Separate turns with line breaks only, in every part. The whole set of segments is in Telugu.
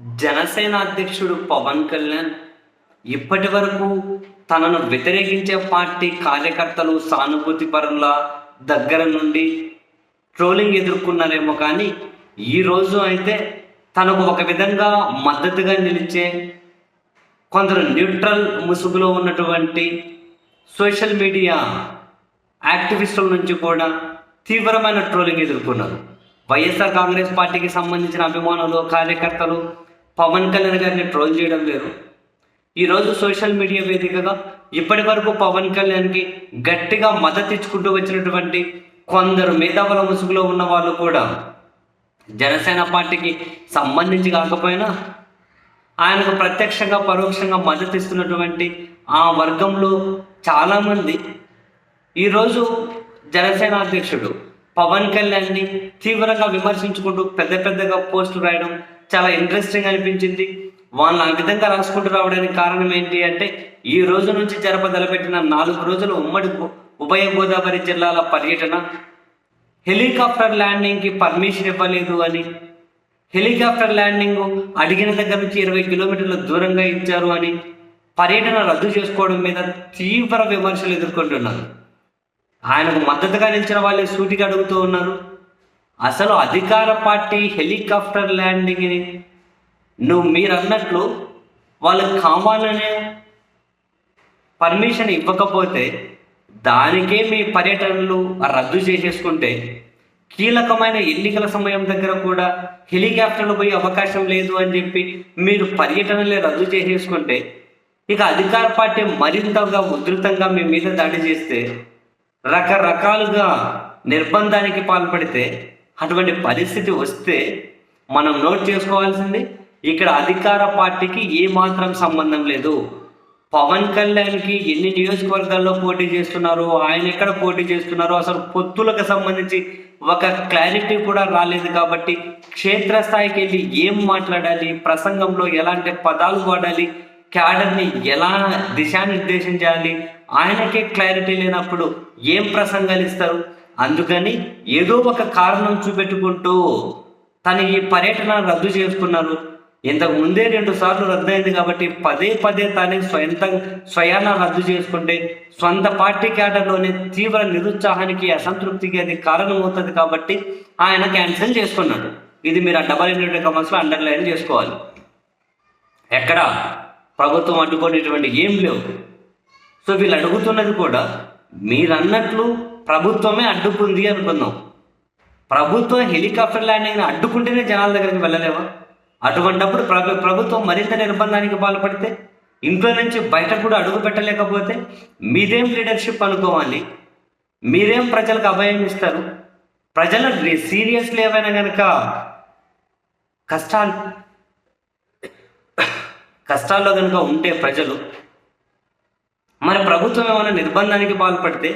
జనసేన అధ్యక్షుడు పవన్ కళ్యాణ్ ఇప్పటి వరకు తనను వ్యతిరేకించే పార్టీ కార్యకర్తలు సానుభూతి పరుల దగ్గర నుండి ట్రోలింగ్ ఎదుర్కొన్నారేమో కానీ ఈరోజు అయితే తనకు ఒక విధంగా మద్దతుగా నిలిచే కొందరు న్యూట్రల్ ముసుగులో ఉన్నటువంటి సోషల్ మీడియా యాక్టివిస్టుల నుంచి కూడా తీవ్రమైన ట్రోలింగ్ ఎదుర్కొన్నారు. వైఎస్ఆర్ కాంగ్రెస్ పార్టీకి సంబంధించిన అభిమానులు కార్యకర్తలు పవన్ కళ్యాణ్ గారిని ట్రోల్ చేయడం లేదు ఈరోజు సోషల్ మీడియా వేదికగా ఇప్పటి వరకు పవన్ కళ్యాణ్కి గట్టిగా మద్దతు ఇచ్చుకుంటూ వచ్చినటువంటి కొందరు మేధావుల ముసుగులో ఉన్న వాళ్ళు కూడా జనసేన పార్టీకి సంబంధించి కాకపోయినా ఆయనకు ప్రత్యక్షంగా పరోక్షంగా మద్దతు ఇస్తున్నటువంటి ఆ వర్గంలో చాలామంది ఈరోజు జనసేన అధ్యక్షుడు పవన్ కళ్యాణ్ని తీవ్రంగా విమర్శించుకుంటూ పెద్ద పెద్దగా పోస్టులు రాయడం చాలా ఇంట్రెస్టింగ్ అనిపించింది. వాళ్ళు ఆ విధంగా రాసుకుంటూ రావడానికి కారణం ఏంటి అంటే ఈ రోజు నుంచి జరపదలపెట్టిన నాలుగు రోజుల ఉమ్మడి ఉభయ గోదావరి జిల్లాల పర్యటన. హెలికాప్టర్ ల్యాండింగ్కి పర్మిషన్ ఇవ్వలేదు అని. హెలికాప్టర్ ల్యాండింగ్ అడిగిన దగ్గర నుంచి ఇరవై కిలోమీటర్ల దూరంగా ఇచ్చారు అని. పర్యటన రద్దు చేసుకోవడం మీద తీవ్ర విమర్శలు ఎదుర్కొంటున్నారు. ఆయనకు మద్దతుగా నిలిచిన వాళ్ళే సూటిగా అడుగుతూ ఉన్నారు. అసలు అధికార పార్టీ హెలికాప్టర్ ల్యాండింగ్ని నువ్వు మీరు అన్నట్లు వాళ్ళకి కావాలనే పర్మిషన్ ఇవ్వకపోతే దానికే మీ పర్యటనలు రద్దు చేసేసుకుంటే కీలకమైన ఎన్నికల సమయం దగ్గర కూడా హెలికాప్టర్లు పోయే అవకాశం లేదు అని చెప్పి మీరు పర్యటనలే రద్దు చేసేసుకుంటే ఇక అధికార పార్టీ మరింతగా ఉధృతంగా మీ మీద దాడి చేస్తే రకరకాలుగా నిర్బంధానికి పాల్పడితే అటువంటి పరిస్థితి వస్తే మనం నోట్ చేసుకోవాల్సింది ఇక్కడ అధికార పార్టీకి ఏ మాత్రం సంబంధం లేదు. పవన్ కళ్యాణ్కి ఎన్ని నియోజకవర్గాల్లో పోటీ చేస్తున్నారు ఆయన ఎక్కడ పోటీ చేస్తున్నారు అసలు పొత్తులకు సంబంధించి ఒక క్లారిటీ కూడా రాలేదు కాబట్టి క్షేత్రస్థాయికి వెళ్ళి ఏం మాట్లాడాలి ప్రసంగంలో ఎలాంటి పదాలు వాడాలి క్యాడర్ని ఎలా దిశానిర్దేశం చేయాలి ఆయనకే క్లారిటీ లేనప్పుడు ఏం ప్రసంగాలు ఇస్తారు? అందుకని ఏదో ఒక కారణం చూపెట్టుకుంటూ తను ఈ పర్యటన రద్దు చేసుకున్నారు. ఇంతకు ముందే రెండు సార్లు రద్దయింది కాబట్టి పదే పదే తానే స్వయంత స్వయాన రద్దు చేసుకుంటే సొంత పార్టీ క్యాడర్లోనే తీవ్ర నిరుత్సాహానికి అసంతృప్తికి అది కారణమవుతుంది కాబట్టి ఆయన క్యాన్సిల్ చేసుకున్నాడు. ఇది మీరు ఆ డబల్ ఇండియన్ కమర్స్లో అండర్లైన్ చేసుకోవాలి. ఎక్కడ? ప్రభుత్వం అడ్డుకునేటువంటి ఏం లేవు. సో వీళ్ళు అడుగుతున్నది కూడా మీరు అన్నట్లు ప్రభుత్వమే అడ్డుకుంది అనుకుందాం. ప్రభుత్వం హెలికాప్టర్ ల్యాండింగ్ని అడ్డుకుంటేనే జనాల దగ్గరికి వెళ్ళలేవా? అటువంటప్పుడు ప్రభు ప్రభుత్వం మరింత నిర్బంధానికి పాల్పడితే ఇంట్లో నుంచి బయట కూడా అడుగు పెట్టలేకపోతే మీరేం లీడర్షిప్ అనుకోవాలి? మీరేం ప్రజలకు అభయం ఇస్తారు? ప్రజల సీరియస్లీ ఏమైనా కనుక కష్టాలు కష్టాల్లో కనుక ఉంటే ప్రజలు మరి ప్రభుత్వం ఏమైనా నిర్బంధానికి పాల్పడితే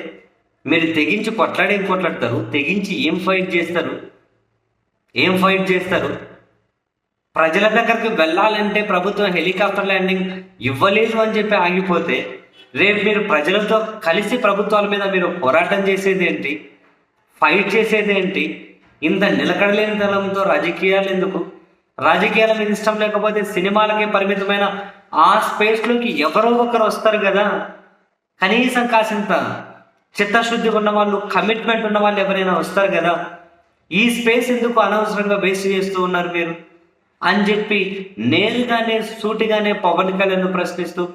మీరు తెగించి కొట్లాడేం కొట్లాడతారు? తెగించి ఏం ఫైట్ చేస్తారు? ఏం ఫైట్ చేస్తారు? ప్రజల దగ్గరికి వెళ్ళాలంటే ప్రభుత్వం హెలికాప్టర్ ల్యాండింగ్ ఇవ్వలేదు అని చెప్పి ఆగిపోతే రేపు మీరు ప్రజలతో కలిసి ప్రభుత్వాల మీద మీరు పోరాటం చేసేది ఏంటి ఫైట్ చేసేది ఏంటి ఇంత నిలకడలేని తలంతో రాజకీయాలు ఎందుకు? రాజకీయాల మీద ఇష్టం లేకపోతే సినిమాలకే పరిమితమైన ఆ స్పేస్లోకి ఎవరో ఒకరు వస్తారు కదా? కనీసం కాసింత చిత్తశుద్ధి ఉన్న వాళ్ళు కమిట్మెంట్ ఉన్న వాళ్ళు ఎవరైనా వస్తారు కదా? ఈ స్పేస్ ఎందుకు అనవసరంగా వేస్ట్ చేస్తూ ఉన్నారు మీరు? అని చెప్పి నేరుగానే సూటిగానే పవన్ కళ్యాణ్ ప్రశ్నిస్తూ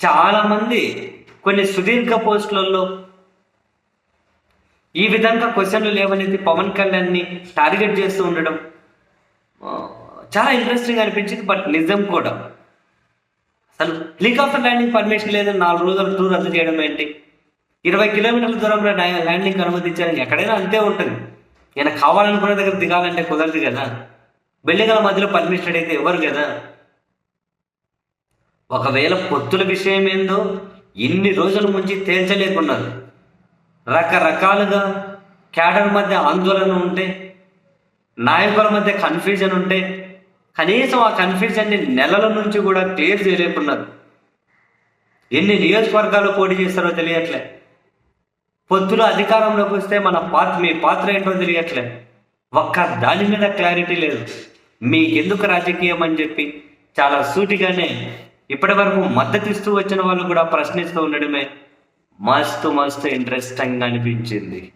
చాలామంది కొన్ని సుదీర్ఘ పోస్టులలో ఈ విధంగా క్వశ్చన్లు లేవనేది పవన్ కళ్యాణ్ని టార్గెట్ చేస్తూ ఉండడం చాలా ఇంట్రెస్టింగ్ అనిపించింది బట్ నిజం కూడా. అసలు హెలికాప్టర్ ల్యాండింగ్ పర్మిషన్ లేదని నాలుగు రోజుల టూర్ రద్దు చేయడం ఏంటి? ఇరవై కిలోమీటర్ల దూరంలో ల్యాండింగ్ అనుమతించాలి ఎక్కడైనా అంతే ఉంటుంది. ఈయన కావాలనుకునే దగ్గర దిగాలంటే కుదరదు కదా. బిల్డింగ్ల మధ్యలో పర్మిషన్ అయితే ఇవ్వరు కదా. ఒకవేళ పొత్తుల విషయం ఏందో ఇన్ని రోజుల నుంచి తేల్చలేకున్నారు. రకరకాలుగా క్యాడర్ మధ్య ఆందోళన ఉంటే నాయకుల మధ్య కన్ఫ్యూజన్ ఉంటే కనీసం ఆ కన్ఫ్యూజన్ని నెలల నుంచి కూడా క్లియర్ చేయలేకున్నారు. ఎన్ని నియోజకవర్గాలు పోటీ చేస్తారో తెలియట్లే. పొత్తులు అధికారంలోకి వస్తే మన పాత్ర మీ పాత్ర ఏంటో తెలియట్లే. ఒక్క దాని మీద క్లారిటీ లేదు. మీకెందుకు రాజకీయం అని చెప్పి చాలా సూటిగానే ఇప్పటి వరకు మద్దతు ఇస్తూ వచ్చిన వాళ్ళు కూడా ప్రశ్నిస్తూ ఉండడమే మస్తు మస్తు ఇంట్రెస్టింగ్ అనిపించింది.